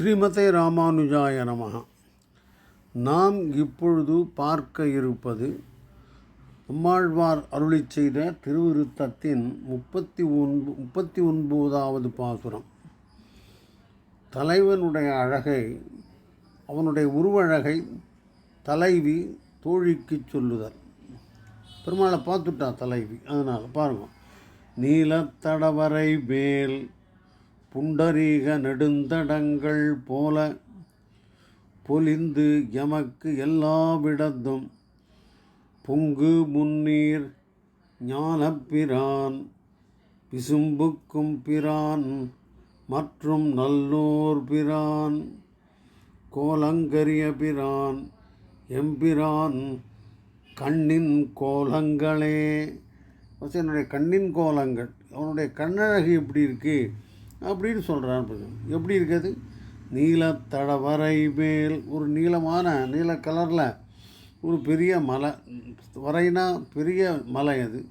ஸ்ரீமதே ராமானுஜாய நமகா நாம் இப்பொழுது பார்க்க இருப்பது அம்மாழ்வார் அருளிச் செய்த திருவிருத்தத்தின் முப்பத்தி ஒன்பு முப்பத்தி ஒன்பதாவது பாசுரம். தலைவனுடைய அழகை அவனுடைய உருவழகை தலைவி தோழிக்குச் சொல்லுதல். பெருமாளை பார்த்துட்டா தலைவி அதனால் பாருங்கள் நீலத்தடவரை மேல் புண்டரீக நெடுந்தடங்கள் போல பொலிந்து எமக்கு எல்லாவிடத்தும் பொங்கு முன்னீர் ஞானப்பிரான் விசும்புக்கும் பிரான் மற்றும் நல்லோர் பிரான் கோலங்கரிய பிரான் எம்பிரான் கண்ணின் கோலங்களே. ஃபஸ்ட் என்னுடைய கண்ணின் கோலங்கள் அவனுடைய கண்ணழகு எப்படி இருக்குது அப்படின்னு சொல்கிறான் எப்படி இருக்குது? நீலத்தடவரை மேல். ஒரு நீளமான நீல கலரில் ஒரு பெரிய மலை. வரைனா பெரிய மலை அது.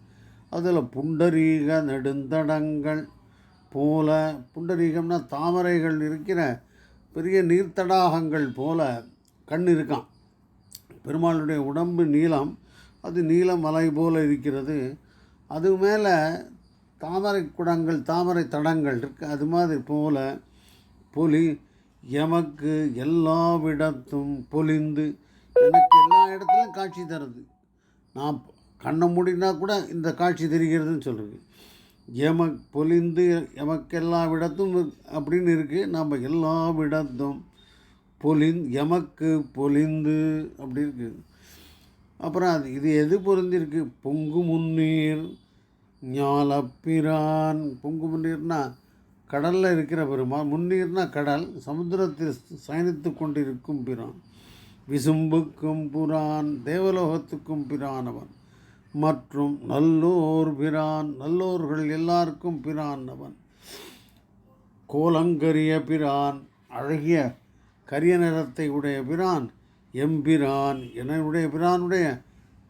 அதில் புண்டரீக நெடுந்தடங்கள் போல. புண்டரீகம்னா தாமரைகள் இருக்கிற பெரிய நீர்த்தடாகங்கள் போல கண் இருக்கான் பெருமாளுடைய உடம்பு நீளம். அது நீல மலை போல இருக்கிறது. அது மேலே தாமரை குடங்கள் தாமரை தடங்கள் இருக்கு. அது மாதிரி போல புலி எமக்கு எல்லாவிடத்தும் பொலிந்து எனக்கு எல்லா இடத்துலையும் காட்சி தருது. நான் கண்ணை மூடினா கூட இந்த காட்சி தெரிகிறதுன்னு சொல்கிறது எமக் பொலிந்து எமக்கு எல்லா விடத்தும் அப்படின்னு இருக்குது நம்ம எல்லா விடத்தும் பொலிந் எமக்கு பொலிந்து அப்படி இருக்குது அப்புறம் அது இது எது பொருந்திருக்கு? பொங்கு முன்னீர் ஞாலப்பிரான். பொங்கு முன்னீர்னா கடலில் இருக்கிற பெருமாள் முன்னீர்னா கடல் சமுத்திரத்தில் சயனித்து கொண்டிருக்கும் பிரான். விசும்புக்கும் புரான் தேவலோகத்துக்கும் பிரானவன். மற்றும் நல்லோர் பிரான் நல்லோர்கள் எல்லாருக்கும் பிரானவன். கோலங்கரிய பிரான் அழகிய கரிய நிறத்தை உடைய பிரான் எம்பிரான் என்னுடைய பிரானுடைய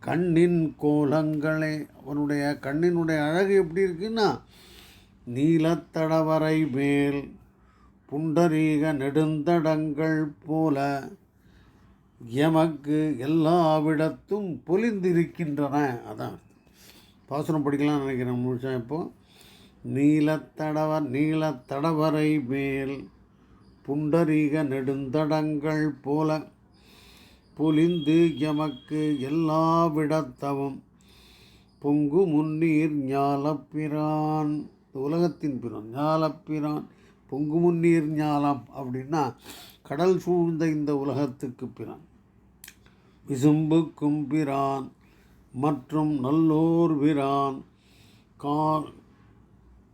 கண்ணின் கோலங்களே. அவனுடைய கண்ணினுடைய அழகு எப்படி இருக்குன்னா நீலத்தடவரை மேல் புண்டரீக நெடுந்தடங்கள் போல எமக்கு எல்லாவிடத்தும் பொலிந்திருக்கின்றன. அதான் பாசுரம் படிக்கலாம் நினைக்கிறேன் முழுசா இப்போது நீலத்தடவர் நீலத்தடவரை மேல் புண்டரீக நெடுந்தடங்கள் போல பொலிந்து எமக்கு எல்லாவிடத்தவும். பொங்கு முன்னீர் ஞாலப்பிரான். உலகத்தின் பிரான் ஞாலப்பிரான். பொங்கு முன்னீர் ஞாலம் அப்படின்னா கடல் சூழ்ந்த இந்த உலகத்துக்கு பிரான் விசும்புக்கும் பிரான் மற்றும் நல்லோர் பிரான். கா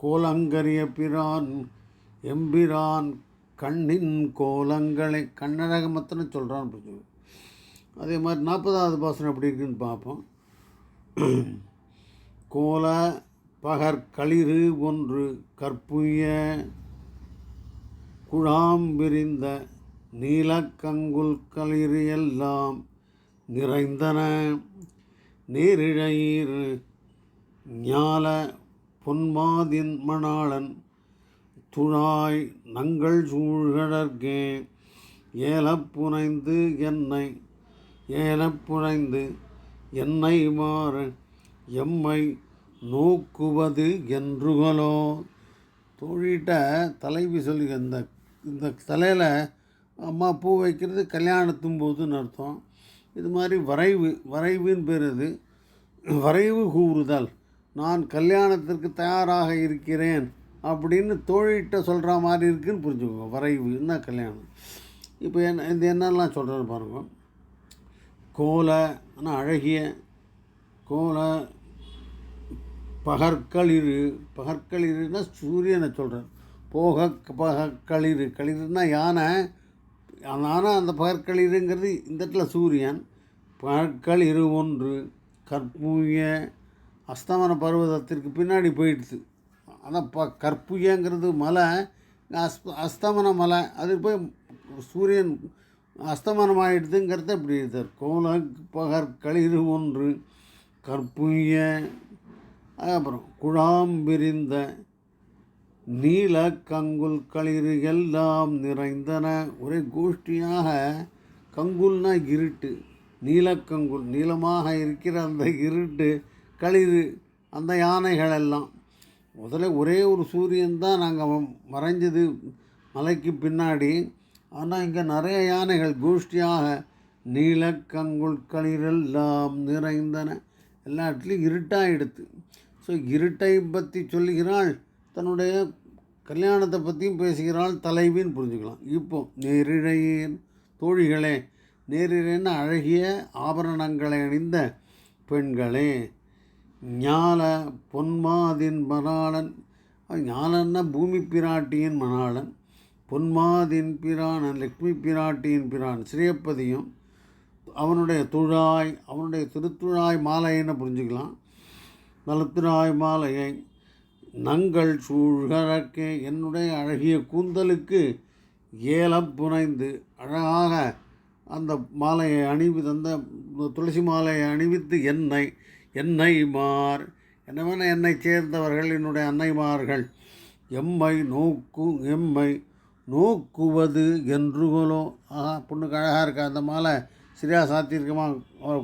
கோலங்கரிய பிரான் எம்பிரான். கண்ணின் கோலங்களை கண்ணழக மத்தனை புரிஞ்சு அதே மாதிரி நாற்பதாவது பாசனம் எப்படி இருக்குன்னு பார்ப்போம். கோல பகற்களிறு ஒன்று கற்புய குழாம் விரிந்த நீலக்கங்குல் களிறு எல்லாம் நிறைந்தன. நேரிழையீர் ஞால பொன்மாதின் மணாளன் துழாய் நங்கள் சூழ்கடற்கே ஏலப்புனைந்து என்னை ஏலப்புழைந்து என்னை மாறு எம்மை நோக்குவது என்றுகளோ? தோழிட்ட தலைவி சொல்லி இந்த இந்த தலையில் அம்மா பூ வைக்கிறது கல்யாணத்தும் போதுன்னு அர்த்தம். இது மாதிரி வரைவு வரைவுன்னு பேர் இது வரைவு கூறுதல். நான் கல்யாணத்திற்கு தயாராக இருக்கிறேன் அப்படின்னு தோழிட்ட சொல்கிற மாதிரி இருக்குன்னு புரிஞ்சுக்கோங்க. வரைவு என்ன கல்யாணம்? இப்போ என்ன இது என்னெல்லாம் சொல்கிறேன்னு பாருங்க. கோல ஆனால் அழகிய கோல பகற்களிரு பகற்களிறுனா சூரியனை சொல்கிறேன் போக பகற்களிரு களிருன்னா யானை ஆனால் அந்த பகற்களிருங்கிறது இந்த இடத்துல சூரியன். பகற்களிரு ஒன்று கற்பூய அஸ்தமன பர்வதத்திற்கு பின்னாடி போயிடுது. ஆனால் ப கற்பூயங்கிறது மலை அஸ் அஸ்தமன மலை அது போய் சூரியன் அஸ்தமனம் ஆகிடுதுங்கிறத இப்படி இது. கோல பகற்களிறு ஒன்று கற்புய அப்புறம் குழாம் விரிந்த நீல கங்குல் களிறு எல்லாம் நிறைந்தன. ஒரே கோஷ்டியாக கங்குல்னா இருட்டு. நீலக்கங்குல் நீளமாக இருக்கிற அந்த இருட்டு களிறு அந்த யானைகள் எல்லாம். முதல்ல ஒரே ஒரு சூரியன் தான் நாங்கள் மறைஞ்சது மலைக்கு பின்னாடி. ஆனால் இங்கே நிறைய யானைகள் கோஷ்டியாக நீலக்கங்குள் களிரெல்லாம் நிறைந்தன. எல்லா இடத்துலையும் இருட்டாயிடுத்து ஸோ இருட்டை பற்றி சொல்லுகிறாள் தன்னுடைய கல்யாணத்தை பற்றியும் பேசுகிறாள் தலைவின்னு புரிஞ்சுக்கலாம். இப்போ நேரிழையின் தோழிகளே நேரிழைன்னு அழகிய ஆபரணங்களை அணிந்த பெண்களே ஞால பொன்மாதின் மணாளன். ஞாலன்னா பூமி பிராட்டியின் மணாளன். பொன்மாதின் பிரான் லக்ஷ்மி பிராட்டியின் பிரான் ஸ்ரீயப்பதியும் அவனுடைய துழாய் அவனுடைய திருத்துழாய் மாலைன்னு புரிஞ்சுக்கலாம். நலத்துழாய் மாலையை நங்கள் சூழ்கழக்கே என்னுடைய அழகிய கூந்தலுக்கு ஏலம் புனைந்து அழகாக அந்த மாலையை அணிவி அந்த துளசி மாலையை அணிவித்து என்னை என்னை மார் என்னவென என்னை சேர்ந்தவர்கள் என்னுடைய அன்னைமார்கள். எம்மை நோக்கு எம்மை நோக்குவது என்றுகளோ ஆஹா பொண்ணுக்கு அழகாக இருக்கா அந்த மாலை? சரியாக சாத்தியிருக்குமா?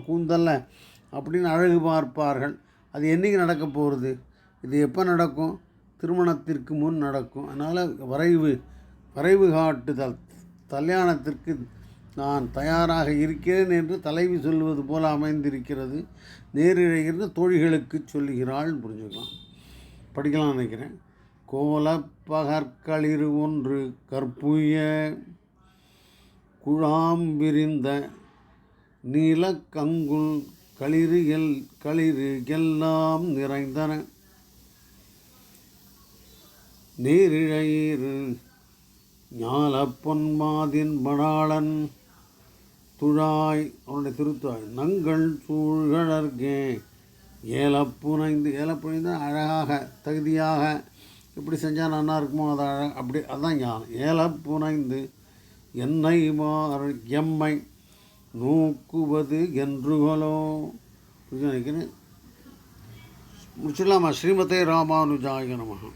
கூந்தல்ல. அப்படின்னு அழகு பார்ப்பார்கள். அது என்றைக்கு நடக்க போகிறது இது எப்போ நடக்கும்? திருமணத்திற்கு முன் நடக்கும். அதனால் வரைவு வரைவு காட்டுதல். கல்யாணத்திற்கு நான் தயாராக இருக்கிறேன் என்று தலைவி சொல்வது போல அமைந்திருக்கிறது. நேரிழைகிறது தோழிகளுக்கு சொல்லுகிறாள். புரிஞ்சுக்கலாம். படிக்கலாம் நினைக்கிறேன். கோலப்பகற்களிறு ஒன்று கற்புய குழாம் விரிந்த நீலக்கங்குல் களிறு எல் களிறு எல்லாம் நிறைந்தன. நீரிழையீறு ஞாலப்பொன் மாதின் மணாளன் துழாய் அவனுடைய திருத்தாய் நங்கள் சூழ்கழற்கே ஏலப்புனைந்து ஏலப்புனைந்து அழகாக தகுதியாக எப்படி செஞ்சால் நல்லா இருக்குமோ? அதை அப்படி அதான் ஞானம். ஏலப்புனைந்து என்னை மாறு எம்மை நோக்குவது என்றுகளோ? புரிஞ்சு நினைக்கிறேன்? முடிச்சிடலாமா? ஸ்ரீமதே ராமானுஜாய நமகா